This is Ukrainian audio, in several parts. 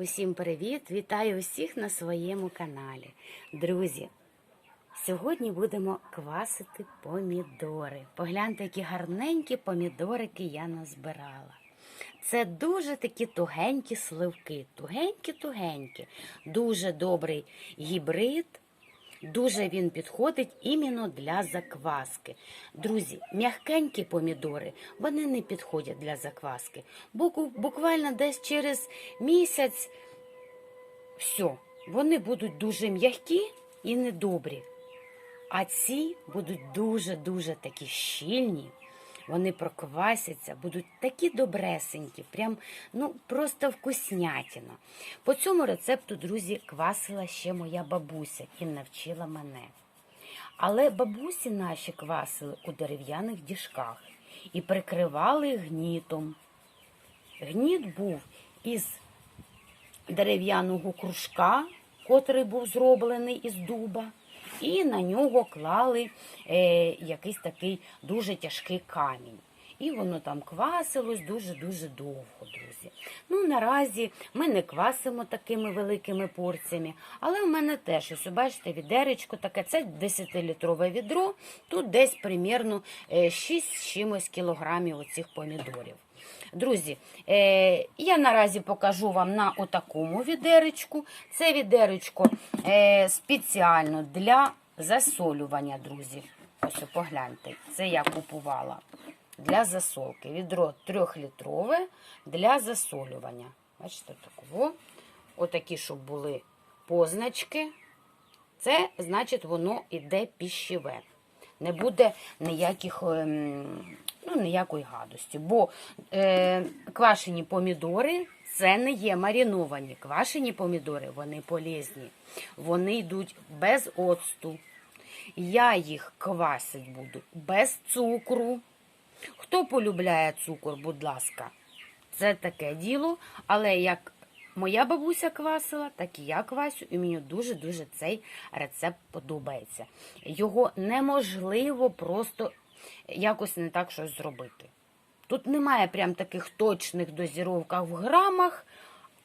Усім привіт! Вітаю усіх на своєму каналі. Друзі, сьогодні будемо квасити помідори. Погляньте, які гарненькі помідорики я назбирала. Це дуже такі тугенькі сливки, тугенькі-тугенькі, дуже добрий гібрид. Дуже він підходить іменно для закваски. Друзі, м'ягкенькі помідори, вони не підходять для закваски. Буквально десь через місяць все, вони будуть дуже м'які і недобрі. А ці будуть дуже-дуже такі щільні. Вони проквасяться, будуть такі добресенькі, прям ну просто вкуснятіна. По цьому рецепту, друзі, квасила ще моя бабуся і навчила мене. Але бабусі наші квасили у дерев'яних діжках і прикривали гнітом. Гніт був із дерев'яного кружка, котрий був зроблений із дуба, і на нього клали е, якийсь такий дуже тяжкий камінь. І воно там квасилось дуже-дуже довго, друзі. Ну, наразі ми не квасимо такими великими порціями, але в мене теж, ось, бачите, відеречко таке, це 10-літрове відро, тут десь примірно е, 6 з чимось кілограмів оцих помідорів. Друзі, е, я наразі покажу вам на отакому відеречку. Це відеречко е, спеціально для засолювання, друзі. Ось погляньте, це я купувала для засолки. Відро 3-літрове для засолювання. Бачите, такого. Отакі, щоб були позначки. Це значить, воно іде піщеве. Не буде ніяких, ем, ну, ніякої гадості. Бо е, квашені помідори це не є мариновані. Квашені помідори, вони полезні. Вони йдуть без оцту. Я їх квасить буду без цукру. Хто полюбляє цукор, будь ласка, це таке діло. Але як моя бабуся квасила, так і я квасю, і мені дуже-дуже цей рецепт подобається. Його неможливо просто якось не так щось зробити. Тут немає прям таких точних дозіровках в грамах,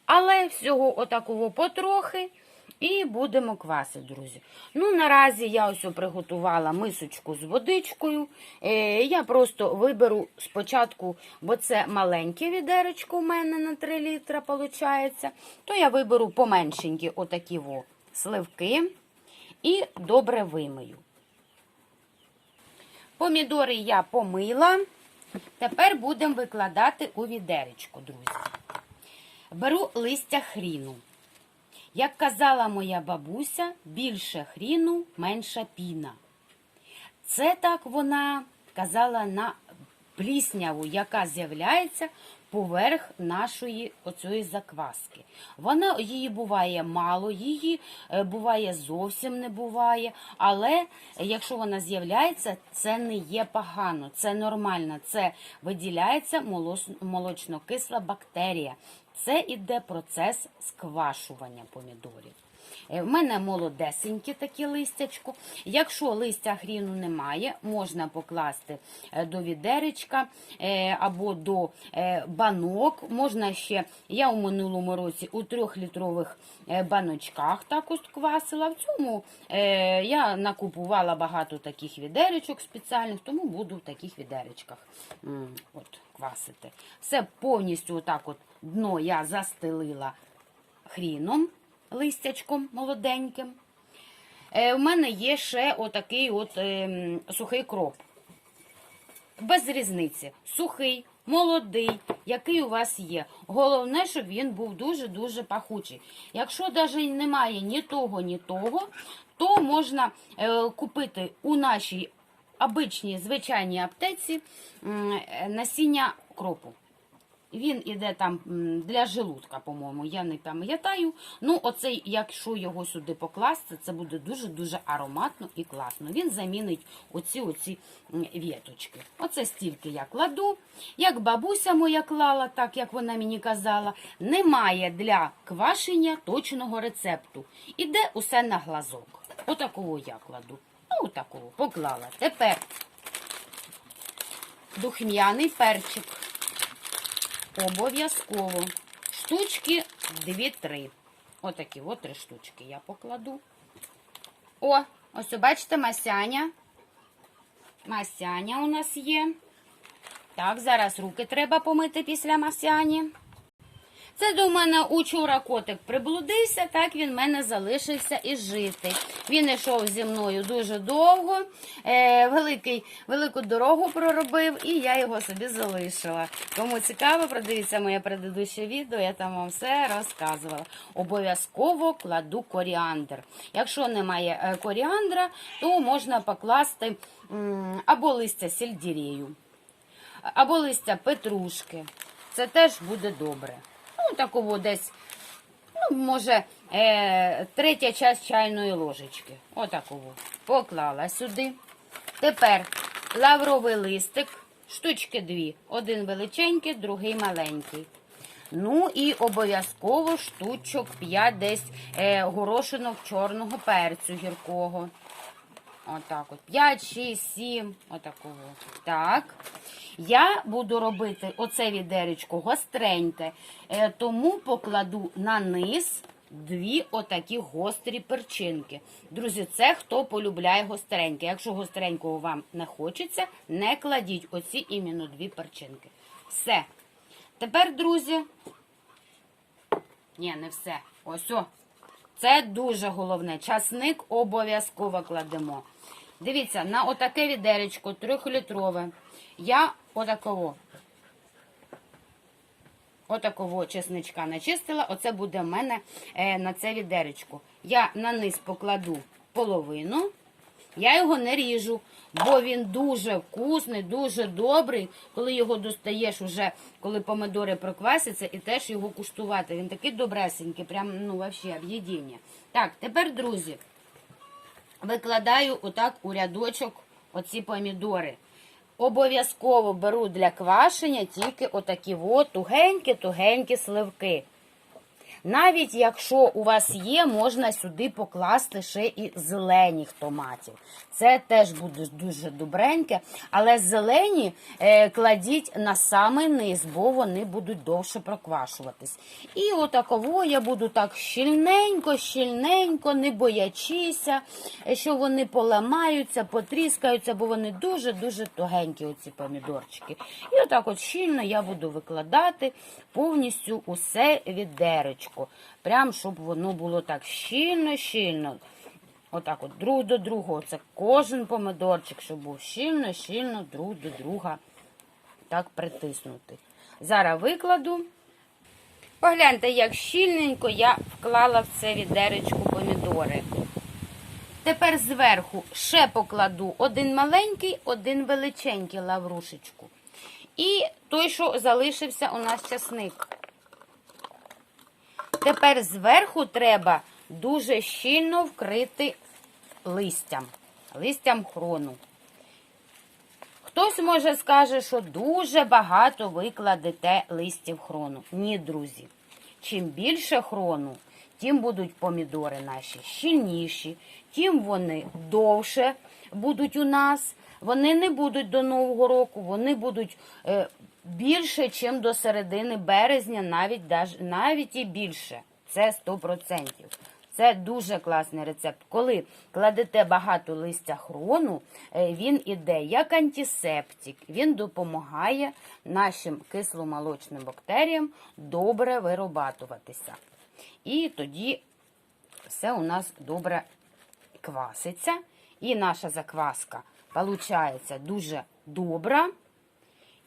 але всього отакого потрохи. І будемо квасити, друзі. Ну, наразі я ось приготувала мисочку з водичкою. Е, я просто виберу спочатку, бо це маленьке відеречко у мене на 3 літра, виходить. То я виберу поменшенькі отакі во сливки і добре вимию. Помідори я помила. Тепер будемо викладати у відеречко, друзі. Беру листя хріну. Як казала моя бабуся, більше хріну, менша піна. Це так вона казала на плісняву, яка з'являється поверх нашої оцієї закваски. Вона її буває мало, її е, буває зовсім не буває. Але якщо вона з'являється, це не є погано, це нормально. Це виділяється молочно-кисла бактерія. Це іде процес сквашування помідорів. Е, В мене молодесенькі такі листячко. Якщо листя хріну немає, можна покласти е, до відеречка е, або до е, банок. Можна ще, я у минулому році у трьохлітрових е, баночках також квасила. В цьому е, я накупувала багато таких відеречок спеціальних, тому буду в таких відеречках от, квасити. Все повністю отак от дно я застелила хріном листячком молоденьким. Е, у мене є ще отакий от ем, сухий кроп. Без різниці. Сухий, молодий, який у вас є. Головне, щоб він був дуже-дуже пахучий. Якщо навіть немає ні того, ні того, то можна е, купити у нашій обичній звичайній аптеці е, насіння кропу. Він іде там для желудка, по-моєму, я не пам'ятаю. Ну, оцей, якщо його сюди покласти, це буде дуже-дуже ароматно і класно. Він замінить оці оці віточки. Оце стільки я кладу. Як бабуся моя клала, так як вона мені казала, немає для квашення точного рецепту. Іде усе на глазок. Отакого я кладу. Ну, отакого поклала. Тепер духмяний перчик. Обов'язково штучки 2-3. Отакі от три штучки я покладу. О, ось бачите, масяня. Масяня у нас є. Так, зараз руки треба помити після масяні. Це до мене учора котик приблудився, так він в мене залишився і жити. Він йшов зі мною дуже довго, е, великий, велику дорогу проробив, і я його собі залишила. Кому цікаво, продивіться моє предыдуще відео, я там вам все розказувала. Обов'язково кладу коріандр. Якщо немає е, коріандра, то можна покласти або листя сельдерею, або листя петрушки. Це теж буде добре. Ну, такого десь, ну, може, е, третя часть чайної ложечки. Отакого. Поклала сюди. Тепер лавровий листик, штучки дві. Один величенький, другий маленький. Ну і обов'язково штучок 5 десь е, горошинок чорного перцю гіркого. Отак от. 5, 6, 7. Отакого. Так. Я буду робити оце відеречко гостреньке, е, тому покладу на низ дві отакі гострі перчинки. Друзі, це хто полюбляє гостреньке. Якщо гостренького вам не хочеться, не кладіть оці іменно дві перчинки. Все. Тепер, друзі. Ні, не все. Ось о. Це дуже головне. Часник обов'язково кладемо. Дивіться, на отаке відеречко трьохлітрове. Я отакого. Отакого чесничка начистила. Оце буде в мене е, на це відеречко. Я на низ покладу половину. Я його не ріжу, бо він дуже вкусний, дуже добрий. Коли його достаєш, уже, коли помидори проквасяться, і теж його куштувати. Він такий добресенький, прям, ну, вообще, об'єдіння. Так, тепер, друзі, викладаю отак у рядочок оці помідори. Обов'язково беру для квашення тільки отакі тугенькі-тугенькі сливки. Навіть якщо у вас є, можна сюди покласти ще і зелених томатів. Це теж буде дуже добреньке, але зелені е, кладіть на самий низ, бо вони будуть довше проквашуватись. І отаково я буду так щільненько, щільненько, не боячися, що вони поламаються, потріскаються, бо вони дуже-дуже тугенькі, оці помідорчики. І отак от щільно я буду викладати повністю усе відеречко. Прям, щоб воно було так щільно-щільно. Отак от друг до другого. Це кожен помидорчик, щоб був щільно-щільно друг до друга так притиснутий. Зараз викладу. Погляньте, як щільненько я вклала в це відеречку помідори. Тепер зверху ще покладу один маленький, один величенький лаврушечку. І той, що залишився у нас часник. Тепер зверху треба дуже щільно вкрити листям, листям хрону. Хтось може скаже, що дуже багато ви кладете листів хрону. Ні, друзі. Чим більше хрону, тим будуть помідори наші щільніші, тим вони довше будуть у нас. Вони не будуть до Нового року, вони будуть е, більше, ніж до середини березня, навіть, навіть і більше. Це 100%. Це дуже класний рецепт. Коли кладете багато листя хрону, е, він іде як антисептик, він допомагає нашим кисломолочним бактеріям добре виробатуватися. І тоді все у нас добре кваситься. І наша закваска виходить дуже добра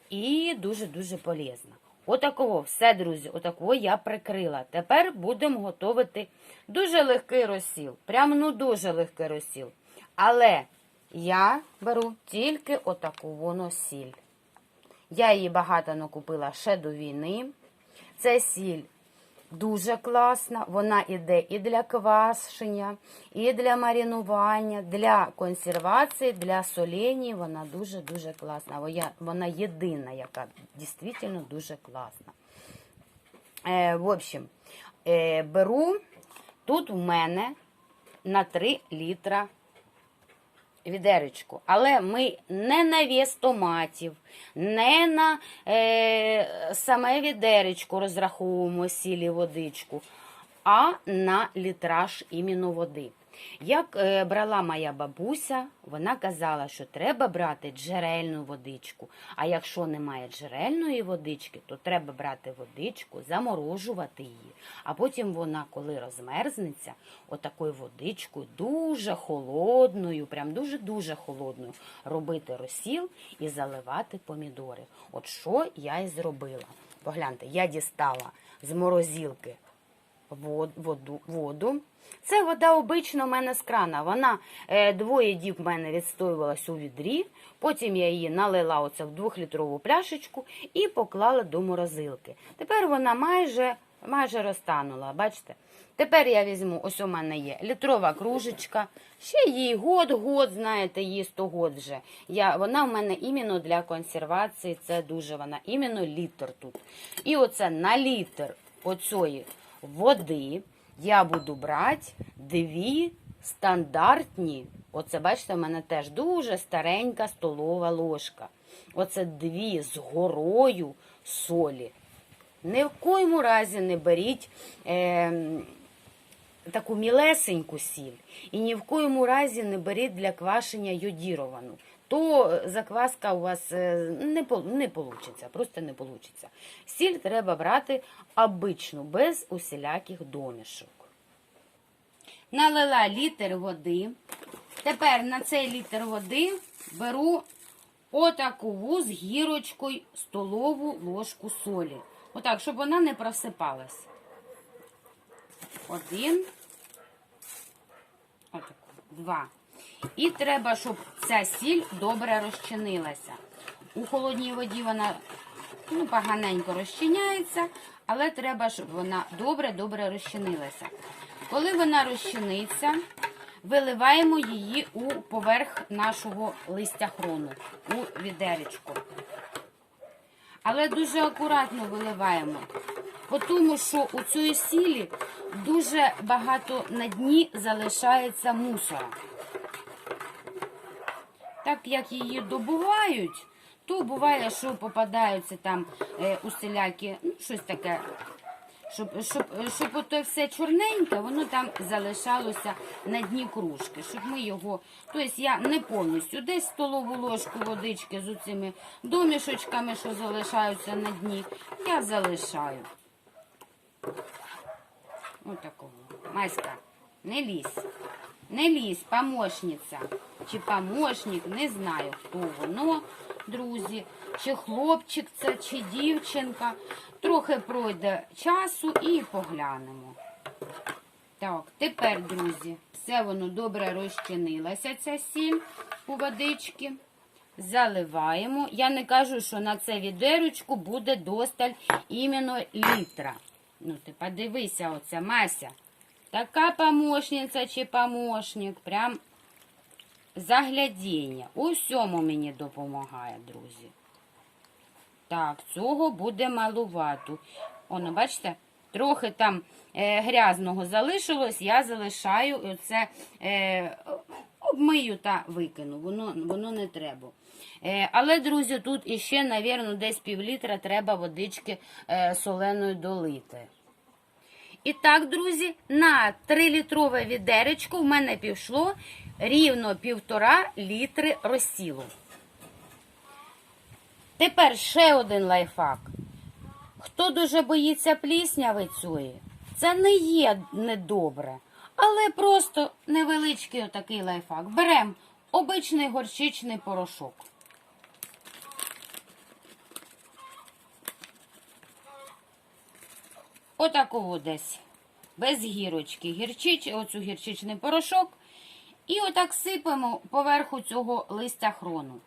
і дуже-дуже полезна. Отакого, все, друзі, отакого я прикрила. Тепер будемо готувати дуже легкий розсіл. Прям ну дуже легкий розсіл. Але я беру тільки отаку воно сіль. Я її багато накупила ще до війни. Це сіль дуже класна. Вона іде і для квашення, і для маринування, для консервації, для солені. Вона дуже-дуже класна. Вона єдина, яка дійсно дуже класна. Е, в общем, е, беру тут в мене на 3 літра відеречку. Але ми не на вес томатів, не на е, саме відерочку розраховуємо сілі водичку, а на літраж іменно води. Як е, брала моя бабуся, вона казала, що треба брати джерельну водичку. А якщо немає джерельної водички, то треба брати водичку, заморожувати її. А потім вона, коли розмерзнеться, отакою водичкою дуже холодною, прям дуже-дуже холодною, робити розсіл і заливати помідори. От що я і зробила. Погляньте, я дістала з морозилки вод- воду, воду. Це вода обична в мене з крана. Вона е, двоє діб в мене відстоювалась у відрі. Потім я її налила оце в двохлітрову пляшечку і поклала до морозилки. Тепер вона майже, майже розтанула. Бачите? Тепер я візьму, ось у мене є літрова кружечка. Ще їй год-год, знаєте, їй 100 год вже. Я, вона в мене іменно для консервації, це дуже вона, іменно літр тут. І оце на літр оцої води я буду брати дві стандартні. Оце, бачите, в мене теж дуже старенька столова ложка. Оце дві з горою солі. Ні в коєму разі не беріть е, таку мілесеньку сіль. І ні в коєму разі не беріть для квашення йодіровану. То закваска у вас е, не, не получиться, просто не получиться. Сіль треба брати обичну, без усіляких домішок. Налила літр води. Тепер на цей літр води беру отаку з гірочкою столову ложку солі. Отак, щоб вона не просипалась. Один. Отаку. Два. І треба, щоб ця сіль добре розчинилася. У холодній воді вона ну, поганенько розчиняється, але треба, щоб вона добре-добре розчинилася. Коли вона розчиниться, виливаємо її у поверх нашого листя хрону, у відеречко. Але дуже акуратно виливаємо, тому що у цієї сілі дуже багато на дні залишається мусора. Так як її добувають, то буває, що попадаються там е, усілякі, ну, щось таке, щоб, щоб, щоб ото все чорненьке, воно там залишалося на дні кружки, щоб ми його. Тобто я не повністю десь столову ложку водички з цими домішочками, що залишаються на дні, я залишаю. Отакого. Майська, не лізь. Не лізь, помощниця. Чи помощник, не знаю, хто воно, друзі. Чи хлопчик це, чи дівчинка. Трохи пройде часу і поглянемо. Так, тепер, друзі, все воно добре розчинилося, ця сіль у водички. Заливаємо. Я не кажу, що на це відерочку буде досталь іменно літра. Ну, ти подивися, оця Мася. Така помощниця чи помощник, прям заглядіння. У всьому мені допомагає, друзі. Так, цього буде малувато. Оно, бачите, трохи там е, грязного залишилось, я залишаю оце е, обмию та викину. Воно, воно не треба. Е, але, друзі, тут іще, навірно, десь пів літра треба водички е, соленої долити. І так, друзі, на 3-літрове відеречко в мене пішло рівно півтора літри розсілу. Тепер ще один лайфхак. Хто дуже боїться плісняви цієї, це не є недобре, але просто невеличкий отакий лайфхак. Беремо обичний горчичний порошок. Отакого десь. Без гірочки. Гірчич, оцю гірчичний порошок. І отак сипемо поверху цього листя хрону.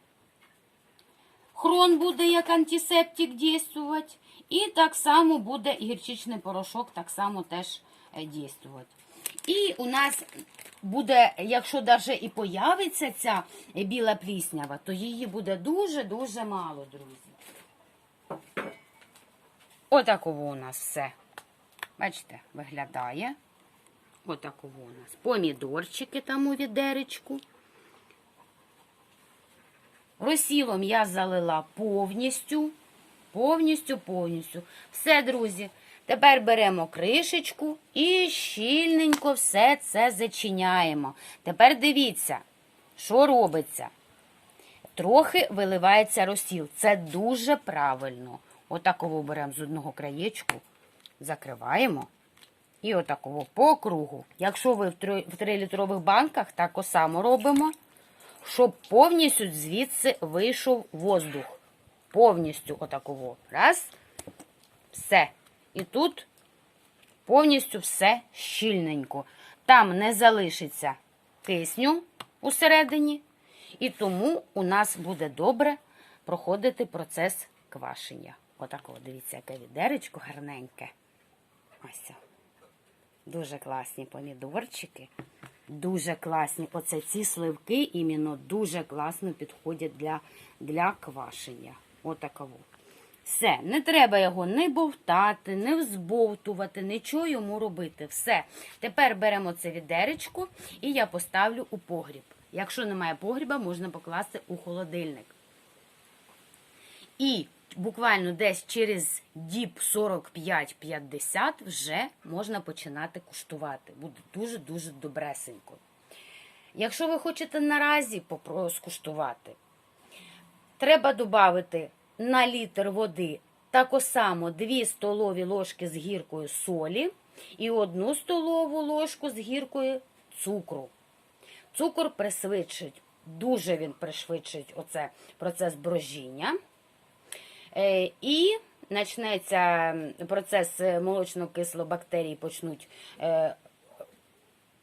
Хрон буде як антисептик дійствувати. І так само буде гірчичний порошок, так само теж е, дійствувати. І у нас буде, якщо навіть і появиться ця е, біла пліснява, то її буде дуже-дуже мало, друзі. Отаково у нас все. Бачите, виглядає. Отаково у нас. Помідорчики там у відеречку. Розсілом я залила повністю. Повністю, повністю. Все, друзі. Тепер беремо кришечку і щільненько все це зачиняємо. Тепер дивіться, що робиться. Трохи виливається розсіл. Це дуже правильно. Отаково беремо з одного краєчку, закриваємо. І отаково по кругу. Якщо ви в 3-літрових банках, так само робимо, щоб повністю звідси вийшов воздух. Повністю отаково. Раз. Все. І тут повністю все щільненько. Там не залишиться кисню усередині, і тому у нас буде добре проходити процес квашення. Отаково, дивіться, яке відеречко гарненьке. Ось. Дуже класні помідорчики. Дуже класні. Оце ці сливки іменно дуже класно підходять для, для квашення. Отаково. Все, не треба його не бовтати, не взбовтувати, нічого йому робити. Все. Тепер беремо це відеречко і я поставлю у погріб. Якщо немає погріба, можна покласти у холодильник. І буквально десь через діб 45-50 вже можна починати куштувати. Буде дуже-дуже добресенько. Якщо ви хочете наразі скуштувати, треба додати на літр води тако само 2 столові ложки з гіркою солі і 1 столову ложку з гіркою цукру. Цукор пришвидшить, дуже він пришвидшить оце процес брожіння. Е, І почнеться процес молочно-кисло бактерії почнуть е,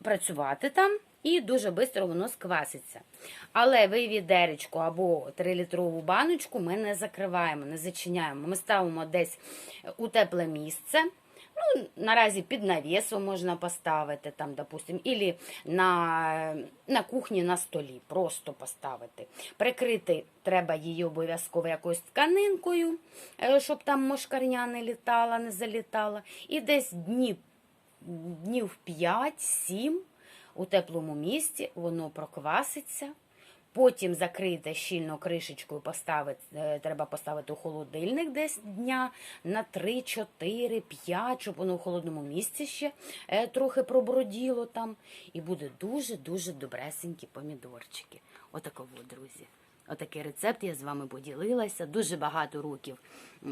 працювати там, і дуже швидко воно скваситься. Але ви відеречку або 3-літрову баночку ми не закриваємо, не зачиняємо. Ми ставимо десь у тепле місце. Ну, наразі під навісом можна поставити, там, допустим, ілі на, на кухні на столі, просто поставити. Прикрити треба її обов'язково якоюсь тканинкою, щоб там мошкарня не літала, не залітала. І десь днів, днів 5-7 у теплому місці воно прокваситься. Потім закрити щільно кришечкою, поставити, е, треба поставити у холодильник десь дня на 3, 4, 5, щоб воно у холодному місці ще е, трохи проброділо там. І буде дуже-дуже добресенькі помідорчики. Отаково, друзі. Отакий рецепт я з вами поділилася. Дуже багато років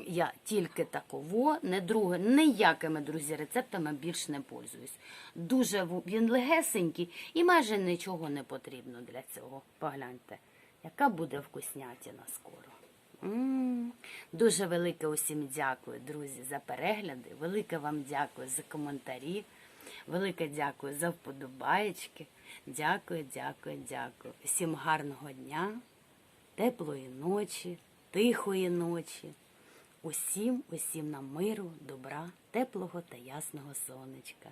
я тільки таково, не друге, ніякими, друзі, рецептами більш не пользуюсь. Дуже він легесенький і майже нічого не потрібно для цього. Погляньте, яка буде вкуснятіна скоро. М, Дуже велике усім дякую, друзі, за перегляди. Велике вам дякую за коментарі. Велике дякую за вподобаєчки. Дякую, дякую, дякую. Всім гарного дня, теплої ночі, тихої ночі. Усім, усім нам миру, добра, теплого та ясного сонечка.